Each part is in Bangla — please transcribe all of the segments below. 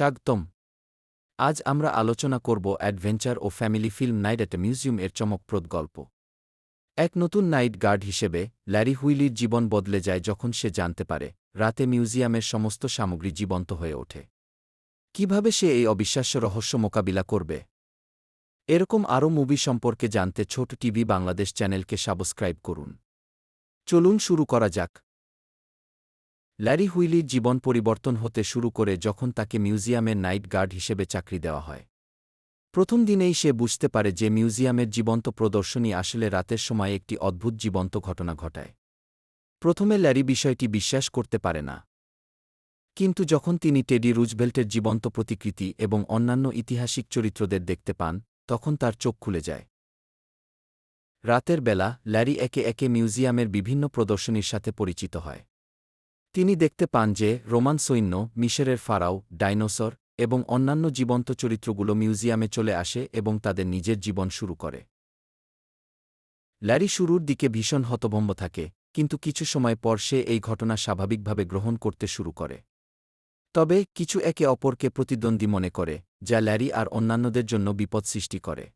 স্বাগতম। আজ আমরা আলোচনা করব adventure O family film night at museum এর চমকপ্রদ গল্প। এক নতুন নাইট গার্ড হিসেবে ল্যারি হুইলির জীবন বদলে যায় যখন সে জানতে পারে রাতে মিউজিয়ামের সমস্ত সামগ্রী জীবন্ত হয়ে ওঠে। কীভাবে সে এই অবিশ্বাস্য রহস্য মোকাবিলা করবে? এরকম আরও মুভি সম্পর্কে জানতে ছোট টিভি বাংলাদেশ চ্যানেলকে সাবস্ক্রাইব করুন। চলুন শুরু করা যাক। ল্যারি হুইলির জীবন পরিবর্তন হতে শুরু করে যখন তাকে মিউজিয়ামের নাইট গার্ড হিসেবে চাকরি দেওয়া হয়। প্রথম দিনেই সে বুঝতে পারে যে মিউজিয়ামের জীবন্ত প্রদর্শনী আসলে রাতের সময় একটি অদ্ভুত জীবন্ত ঘটনা ঘটায়। প্রথমে ল্যারি বিষয়টি বিশ্বাস করতে পারে না। কিন্তু যখন তিনি টেডি রুজভেল্টের জীবন্ত প্রতিকৃতি এবং অন্যান্য ইতিহাসিক চরিত্রদের দেখতে পান, তখন তার চোখ খুলে যায়। রাতের বেলা, ল্যারি একে একে মিউজিয়ামের বিভিন্ন প্রদর্শনীর সাথে পরিচিত হয়। তিনি দেখতে পান যে, রোমান সৈন্য, মিশরের ফারাও, ডাইনোসর এবং অন্যান্য জীবন্ত চরিত্রগুলো মিউজিয়ামে চলে আসে এবং তাদের নিজের জীবন শুরু করে। ল্যারি শুরুর দিকে ভীষণ হতভম্ব থাকে, কিন্তু কিছু সময় পর সে এই ঘটনা স্বাভাবিকভাবে গ্রহণ করতে শুরু করে। তবে, কিছু একে অপরকে প্রতিদ্বন্দ্বী মনে করে, যা ল্যারি আর অন্যান্যদের জন্য বিপদ সৃষ্টি করে।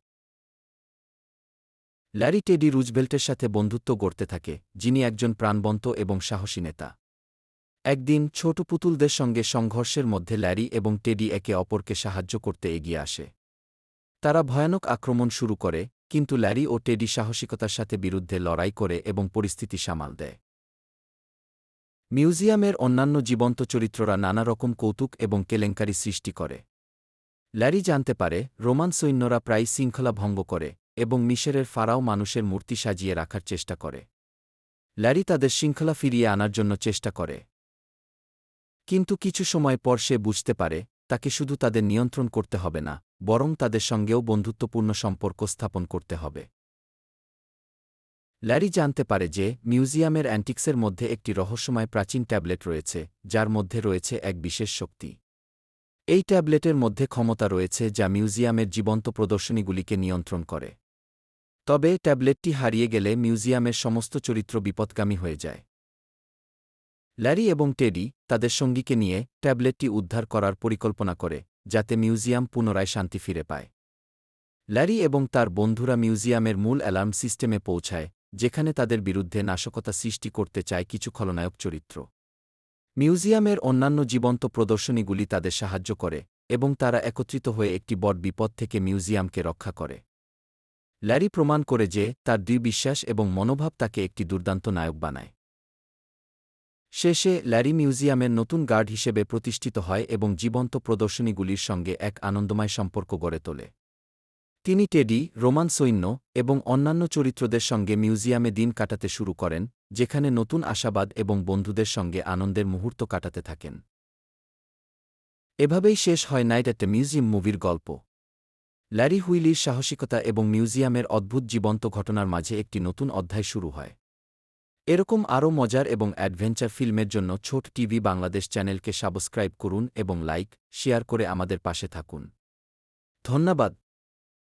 ল্যারি টেডি রুজবেল্টের সাথে বন্ধুত্ব গড়তে থাকে, যিনি একজন প্রাণবন্ত এবং সাহসী নেতা। একদিন ছোট পুতুলদের সঙ্গে সংঘর্ষের মধ্যে ল্যারি এবং টেডি একে অপরকে সাহায্য করতে এগিয়ে আসে। তারা ভয়ানক আক্রমণ শুরু করে, কিন্তু ল্যারি ও টেডি সাহসিকতার সাথে বিরুদ্ধে লড়াই করে এবং পরিস্থিতি সামাল দেয়। মিউজিয়ামের অন্যান্য জীবন্ত চরিত্ররা নানা রকম কৌতুক এবং কেলেঙ্কারি সৃষ্টি করে। ল্যারি জানতে পারে, রোমান সৈন্যরা প্রায় শৃঙ্খলা ভঙ্গ করে এবং মিশরের ফারাও মানুষের মূর্তি সাজিয়ে রাখার চেষ্টা করে। ল্যারি তাদের শৃঙ্খলা ফিরিয়ে আনার জন্য চেষ্টা করে। কিন্তু কিছু সময় পর সে বুঝতে পারে, তাকে শুধু তাদের নিয়ন্ত্রণ করতে হবে না, বরং তাদের সঙ্গেও বন্ধুত্বপূর্ণ সম্পর্ক স্থাপন করতে হবে। ল্যারি জানতে পারে যে, মিউজিয়ামের অ্যান্টিক্সের মধ্যে একটি রহস্যময় প্রাচীন ট্যাবলেট রয়েছে, যার মধ্যে রয়েছে এক বিশেষ শক্তি। এই ট্যাবলেটের মধ্যে ক্ষমতা রয়েছে যা মিউজিয়ামের জীবন্ত প্রদর্শনীগুলিকে নিয়ন্ত্রণ করে। তবে, ট্যাবলেটটি হারিয়ে গেলে মিউজিয়ামের সমস্ত চরিত্র বিপদগামী হয়ে যায়। ল্যারি এবং টেডি তাদের সঙ্গীকে নিয়ে ট্যাবলেটটি উদ্ধার করার পরিকল্পনা করে, যাতে মিউজিয়াম পুনরায় শান্তি ফিরে পায়। ল্যারি এবং তার বন্ধুরা মিউজিয়ামের মূল অ্যালার্ম সিস্টেমে পৌঁছায়, যেখানে তাদের বিরুদ্ধে নাশকতা সৃষ্টি করতে চায় কিছু খলনায়ক চরিত্র। মিউজিয়ামের অন্যান্য জীবন্ত প্রদর্শনীগুলি তাদের সাহায্য করে এবং তারা একত্রিত হয়ে একটি বড় বিপদ থেকে মিউজিয়ামকে রক্ষা করে। ল্যারি প্রমাণ করে যে তার দুই বিশ্বাস এবং মনোভাব তাকে একটি দুর্দান্ত নায়ক বানায়। শেষে ল্যারি মিউজিয়ামের নতুন গার্ড হিসেবে প্রতিষ্ঠিত হয় এবং জীবন্ত প্রদর্শনীগুলির সঙ্গে এক আনন্দময় সম্পর্ক গড়ে তোলে। তিনি টেডি, রোমান সৈন্য এবং অন্যান্য চরিত্রদের সঙ্গে মিউজিয়ামে দিন কাটাতে শুরু করেন, যেখানে নতুন আশাবাদ এবং বন্ধুদের সঙ্গে আনন্দের মুহূর্ত কাটাতে থাকেন। এভাবেই শেষ হয় নাইট অ্যাট মিউজিয়াম মুভির গল্প। ল্যারি হুইলির সাহসিকতা এবং মিউজিয়ামের অদ্ভুত জীবন্ত ঘটনার মাঝে একটি নতুন অধ্যায় শুরু হয়। এরকম আরও মজার এবং অ্যাডভেঞ্চার ফিল্মের জন্য ছোট টিভি বাংলাদেশ চ্যানেলকে সাবস্ক্রাইব করুন এবং লাইক, শেয়ার করে আমাদের পাশে থাকুন। ধন্যবাদ।